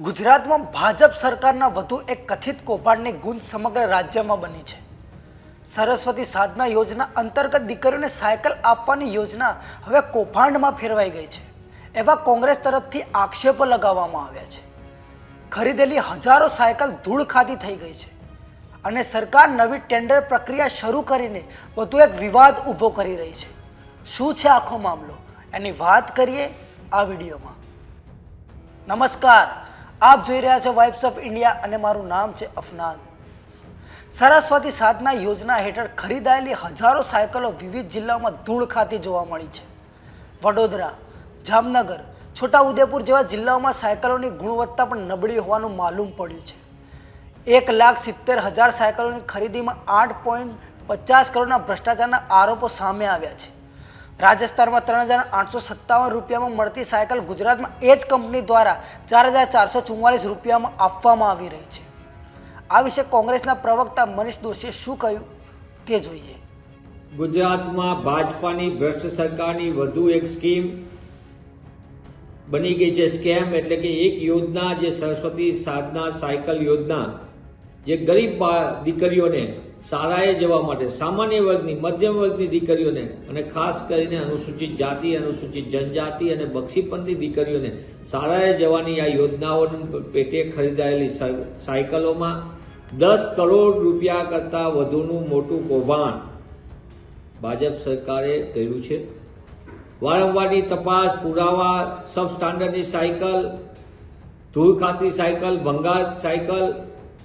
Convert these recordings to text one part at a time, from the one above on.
ગુજરાતમાં ભાજપ સરકારના વધુ એક કથિત કૌભાંડની ગુંજ સમગ્ર રાજ્યમાં બની છે. સરસ્વતી સાધના યોજના અંતર્ગત દીકરીઓને સાયકલ આપવાની યોજના હવે કૌભાંડમાં ફેરવાઈ ગઈ છે. એવા કોંગ્રેસ તરફથી આક્ષેપો લગાવવામાં આવ્યા છે. ખરીદેલી હજારો સાયકલ ધૂળ ખાતી થઈ ગઈ છે અને સરકાર નવી ટેન્ડર પ્રક્રિયા શરૂ કરીને વધુ એક વિવાદ ઊભો કરી રહી છે. શું છે આખો મામલો? એની વાત કરીએ આ વિડીયોમાં. નમસ્કાર. આપ જોઈ રહ્યા છો વાઇબ્સ ઓફ ઇન્ડિયા અને મારું નામ છે અફનાન. સરસ્વતી સાધના યોજના હેઠળ ખરીદાયેલી હજારો સાયકલો વિવિધ જિલ્લાઓમાં ધૂળ ખાતી જોવા મળી છે. વડોદરા, જામનગર, છોટાઉદેપુર જેવા જિલ્લાઓમાં સાયકલોની ગુણવત્તા પણ નબળી હોવાનું માલુમ પડ્યું છે. એક લાખ સિત્તેર હજાર સાયકલોની ખરીદીમાં આઠ પોઈન્ટ પચાસ કરોડના ભ્રષ્ટાચારના આરોપો સામે આવ્યા છે. રાજસ્થાનમાં ત્રણ હજાર આઠસો સત્તાવન રૂપિયામાં મળતી સાયકલ ગુજરાતમાં એ જ કંપની દ્વારા ચાર હજાર ચારસો ચુમ્માલીસ રૂપિયામાં આપવામાં આવી રહી છે. આ વિશે કોંગ્રેસના પ્રવક્તા મનીષ દોશીએ શું કહ્યું તે જોઈએ. ગુજરાતમાં ભાજપાની ભ્રષ્ટ સરકારની વધુ એક સ્કીમ બની ગઈ છે સ્કેમ, એટલે કે એક યોજના, જે સરસ્વતી સાધના સાયકલ યોજના, જે ગરીબ દીકરીઓને શાળાએ જવા માટે સામાન્ય વર્ગની મધ્યમ વર્ગની દીકરીઓને અને ખાસ કરીને અનુસૂચિત જાતિ, અનુસૂચિત જનજાતિ અને બક્ષીપંથી દીકરીઓને શાળાએ જવાની આ યોજનાઓ પેટે ખરીદાયેલી સાયકલોમાં દસ કરોડ રૂપિયા કરતાં વધુનું મોટું કૌભાંડ ભાજપ સરકારે કર્યું છે. વારંવારની તપાસ, પુરાવા સબ સ્ટાન્ડર્ડની સાયકલ ધૂળ ખાતી સાયકલ, ભંગાર સાયકલ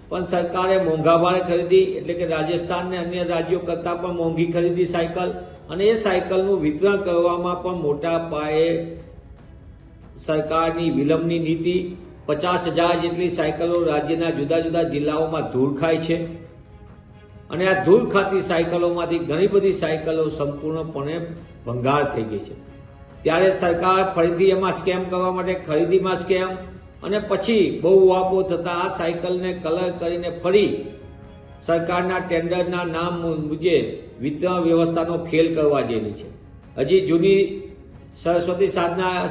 પણ સરકારે મોંઘા ખરીદી, એટલે કે રાજસ્થાન ને અન્ય રાજ્યો કરતાં પણ મોંઘી ખરીદી સાયકલ અને એ સાયકલનું વિતરણ કરવામાં પણ મોટા પાયે સરકારની વિલંબની નીતિ પચાસ હજાર જેટલી સાયકલો રાજ્યના જુદા જુદા જિલ્લાઓમાં ધૂળ ખાય છે. અને આ ધૂળ ખાતી સાયકલોમાંથી ઘણી બધી સાયકલો સંપૂર્ણપણે ભંગાર થઈ ગઈ છે. ત્યારે સરકાર ફરીથી એમાં સ્કેમ કરવા માટે ખરીદીમાં સ્કેમ અને પછી બહુ વાપો થતા આ સાયકલને કલર કરીને ફરી સરકારના ટેન્ડરના નામ મુજે વિતરણ વ્યવસ્થાનો ખેલ કરવા જેવી છે. હજી જૂની સરસ્વતી સાધના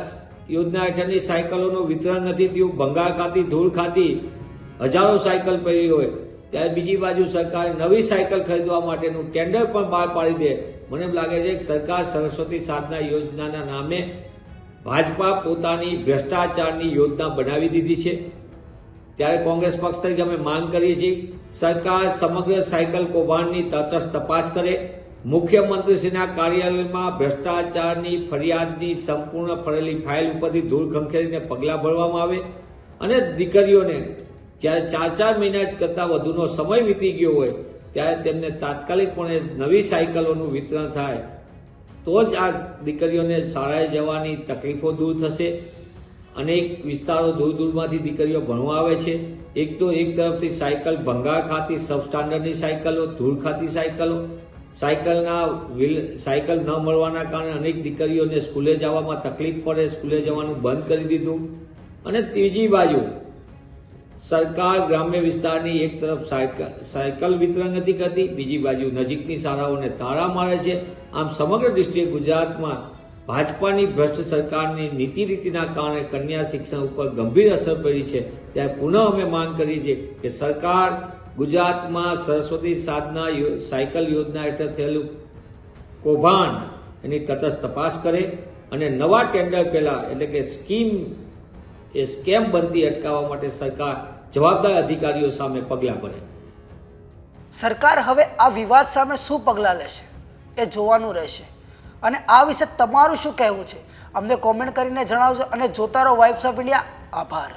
યોજના હેઠળની સાયકલોનું વિતરણ નથી થયું, ભંગાર ખાતી, ધૂળ ખાતી, હજારો સાયકલ પડી હોય, ત્યારે બીજી બાજુ સરકારે નવી સાયકલ ખરીદવા માટેનું ટેન્ડર પણ બહાર પાડી દે. મને લાગે છે કે સરકાર સરસ્વતી સાધના યોજનાના નામે ભાજપા પોતાની ભ્રષ્ટાચારની યોજના બનાવી દીધી છે. ત્યારે કોંગ્રેસ પક્ષ તરીકે અમે માંગ કરીએ છીએ, સરકાર સમગ્ર સાયકલ કૌભાંડની તટસ્થ તપાસ કરે. મુખ્યમંત્રીશ્રીના કાર્યાલયમાં ભ્રષ્ટાચારની ફરિયાદની સંપૂર્ણ ફરેલી ફાઇલ ઉપરથી ધૂળ ખંખેરીને પગલાં ભરવામાં આવે અને દીકરીઓને જ્યારે ચાર ચાર મહિના કરતાં વધુનો સમય વીતી ગયો હોય, ત્યારે તેમને તાત્કાલિકપણે નવી સાયકલોનું વિતરણ થાય તો જ આ દીકરીઓને શાળાએ જવાની તકલીફો દૂર થશે. અનેક વિસ્તારો દૂર દૂરમાંથી દીકરીઓ ભણવા આવે છે. એક તો એક તરફથી સાયકલ ભંગાર ખાતી સબ સ્ટાન્ડર્ડની સાયકલો, ધૂળ ખાતી સાયકલો. સાયકલના વ્હીલ સાયકલ ન મળવાના કારણે અનેક દીકરીઓને સ્કૂલે જવામાં તકલીફ પડે, સ્કૂલે જવાનું બંધ કરી દીધું. અને ત્રીજી બાજુ સરકાર ગ્રામ્ય વિસ્તારની એક તરફ સાયકલ વિતરણ નથી કરતી, બીજી બાજુ નજીકની શાળાઓને તાળા મારે છે. આમ સમગ્ર ડિસ્ટ્રિક્ટ ગુજરાતમાં ભાજપાની ભ્રષ્ટ સરકારની નીતિ રીતિના કારણે કન્યા શિક્ષણ ઉપર ગંભીર અસર પડી છે. ત્યારે પુનઃ અમે માંગ કરી છે કે સરકાર ગુજરાતમાં સરસ્વતી સાધના સાયકલ યોજના હેઠળ થયેલું કૌભાંડ એની તટસ્થ તપાસ કરે અને નવા ટેન્ડર પહેલાં એટલે કે સ્કીમ એ સ્કેમ બંધી અટકાવવા માટે સરકાર જવાબદાર અધિકારીઓ સામે પગલાં ભરે? સરકાર હવે આ વિવાદ સામે શું પગલાં લેશે? એ જોવાનું રહેશે. અને આ વિશે તમારું શું કહેવું છે? અમને કોમેન્ટ કરીને જણાવજો અને જોતા રહો વાઇફ્સ ઓફ ઇન્ડિયા આભાર.